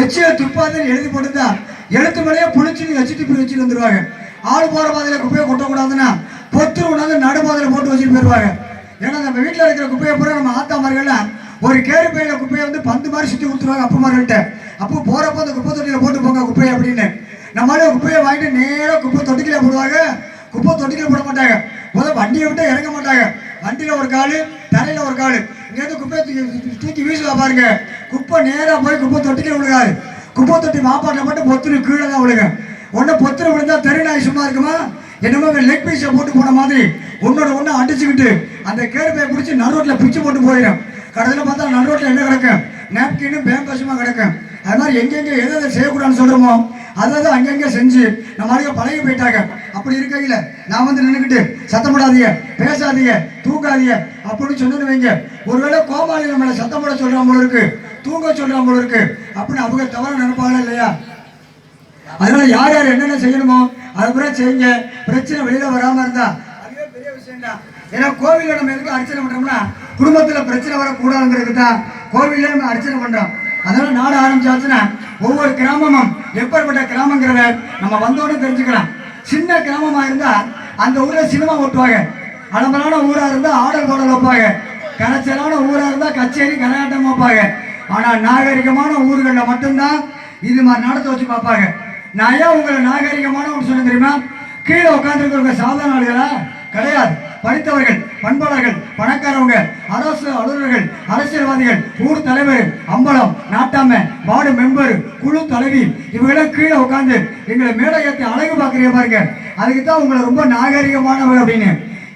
எச்சியை துப்பாதுன்னு எழுதி போட்டுருந்தா எழுத்து மேலேயே புளிச்சு எச்சி துப்பி வச்சுட்டு வந்துருவாங்க. ஆள் போற பாதையில குப்பையை கொட்டக்கூடாதுன்னா பொத்து கொண்டாந்து நடுபாதையில போட்டு வச்சுட்டு போயிருவாங்க. ஏன்னா நம்ம வீட்டில் இருக்கிற குப்பையை பூரா நம்ம ஆத்தாமார்கள்லாம் ஒரு கேடு பையில குப்பையை வந்து பந்து மாதிரி சுற்றி கொடுத்துருவாங்க அப்பமார்கள்ட்ட. அப்போ போறப்போ அந்த குப்பை தொட்டியில போட்டு போங்க குப்பையை அப்படின்னு. நம்மளால குப்பையை வாங்கிட்டு நேராக குப்பை தொட்டிக்கில போடுவாங்க. குப்பை தொட்டிக்கில போட மாட்டாங்க. முதல்ல வண்டியை விட்டு இறங்க மாட்டாங்க. வண்டியில ஒரு காலு தரையில ஒரு காலு. இங்கேருந்து குப்பையை தூக்கி தூக்கி வீசுவா பாருங்க. குப்பை நேராக போய் குப்பை தொட்டிக்கில விழுகாது. குப்பை தொட்டி மாப்பாட்டில் மட்டும் பொத்துரு கீழே தான் விழுங்க ஒன்று பொத்துரு விழுந்தா தெருநாய் சும்மா இருக்குமா? என்னமோ லெக் பீஸை போட்டு போன மாதிரி. ஒன்னோட ஒன்று அடிச்சுக்கிட்டு அந்த கேர்பையை பிடிச்சி நடுரோட்டில் பிச்சு போட்டு போயிடும். கடைசியில் பார்த்தா நடுரோட்டில் என்ன கிடக்கும்? நாப்கின்னு பேம்பஸுமா கிடக்கும். அது மாதிரி எங்கெங்கே எதை எதை செய்யக்கூடாதுன்னு சொல்கிறோமோ அதை தான் அங்கங்கே செஞ்சு நம்ம ஆளுங்க பழகி போயிட்டாங்க. அப்படி இருக்கையில் நான் வந்து நின்றுக்கிட்டு சத்தம் போடாதீங்க பேசாதீங்க தூக்காதீங்க அப்படின்னு சொன்னு வைங்க. ஒருவேளை கோமாளி நம்மளை சத்தம் போட சொல்கிறான் போல தூங்க சொல்கிறான் போல அப்படின்னு அவங்க தவறு நினைப்பாங்க இல்லையா? அதனால யார் யார் என்னென்ன செய்யணுமோ அதை கூட செய்யுங்க. பிரச்சனை வெளியில வராம இருந்தா அதுவே பெரிய விஷயம் தான் ஏன்னா கோவிலில் நம்ம எதுக்கு அர்ச்சனை பண்றோம்னா குடும்பத்துல பிரச்சனை வரக்கூடாதுங்கிறது தான் கோவில்ல நம்ம அர்ச்சனை பண்றோம். அதனால நாடு ஆரம்பிச்சாச்சுன்னா ஒவ்வொரு கிராமமும் எப்பேற்பட்ட கிராமங்கிறத நம்ம வந்தோடனே தெரிஞ்சுக்கலாம். சின்ன கிராமமா இருந்தா அந்த ஊர்ல சினிமா ஓட்டுவாங்க. அலம்பலான ஊரா இருந்தா ஆடல் பாடல் வைப்பாங்க. கரைச்சலான ஊரா இருந்தா கச்சேரி கரகாட்டம் வைப்பாங்க. ஆனால் நாகரிகமான ஊர்களில் மட்டும்தான் இது மாதிரி நடத்த வச்சு பார்ப்பாங்க. நான் ஏன் உங்களை நாகரிகமான ஒன்று சொல்ல தெரியுமா? கீழே உட்காந்துருக்கிறவங்க சாதாரண ஆளுகளா? கிடையாது. படித்தவர்கள் பண்பாளர்கள் பணக்காரவங்க அரசு அலுவலர்கள் அரசியல்வாதிகள் ஊர் தலைவர் அம்பலம் நாட்டாமை வார்டு மெம்பர் குழு தலைவி இவங்களாம் கீழே உட்காந்து எங்களை மேடை ஏற்றி அழகு பார்க்குறீங்க பாருங்க. அதுக்கு தான் உங்களை ரொம்ப நாகரிகமானவர் அப்படின்னு.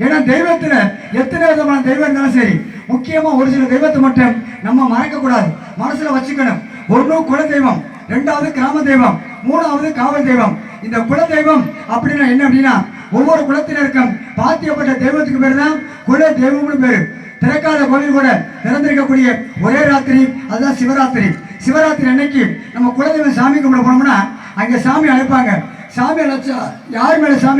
ஏன்னா தெய்வத்துல எத்தனை விதமான தெய்வம் இருந்தாலும் சரி முக்கியமா ஒரு சில தெய்வத்தை மட்டும் நம்ம மறக்க கூடாது. மனசுல வச்சுக்கணும். ஒண்ணு குல தெய்வம் ரெண்டாவது கிராம தெய்வம் மூணாவது காவல் தெய்வம் இந்த குல தெய்வம் அப்படின்னா என்ன அப்படின்னா ஒவ்வொரு குலத்தினருக்கும் பாத்தியப்பட்ட தெய்வத்துக்கு பேர் தான் குல தெய்வம்னு பேரு. திறக்காத கோவில் கூட திறந்திருக்கக்கூடிய ஒரே ராத்திரி அதுதான் சிவராத்திரி. சிவராத்திரி அன்னைக்கு நம்ம குலதெய்வம் சாமி கும்பிட போனோம்னா அங்க சாமி அழைப்பாங்க. சாமி அழைச்சா யார் மேலே சாமி